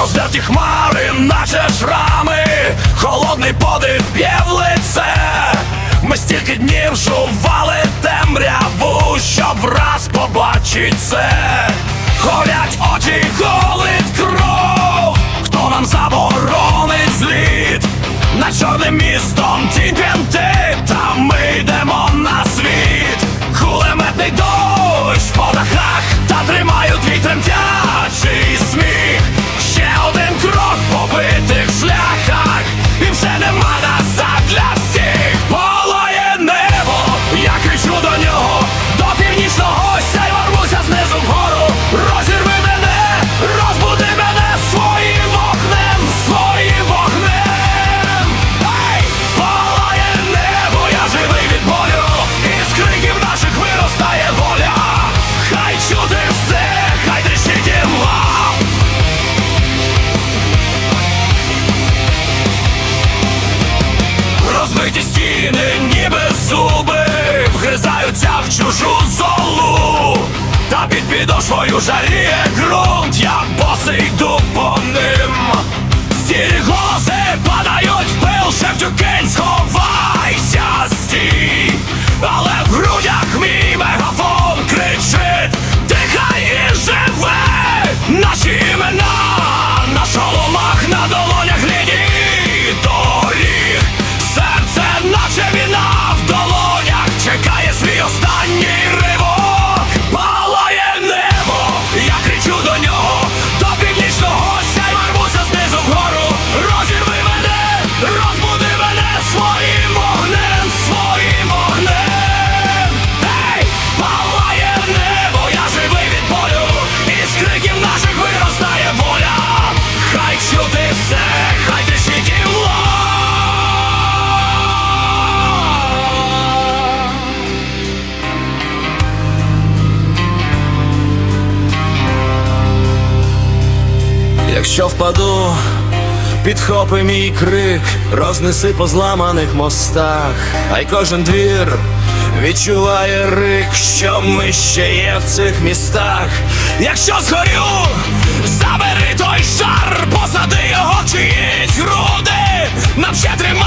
Роздяті хмари, наче шрами, холодний подив б'є в лице. Ми стільки днів жували темряву, щоб раз побачить це. Горять очі, голи. серця в чужу золу, та під підошвою жаріє кров. Якщо впаду, підхопи мій крик, рознеси по зламаних мостах, а й кожен двір відчуває рик, що ми ще є в цих містах. Якщо згорю, забери той шар, посади його чиїсь груди, нам ще тримай.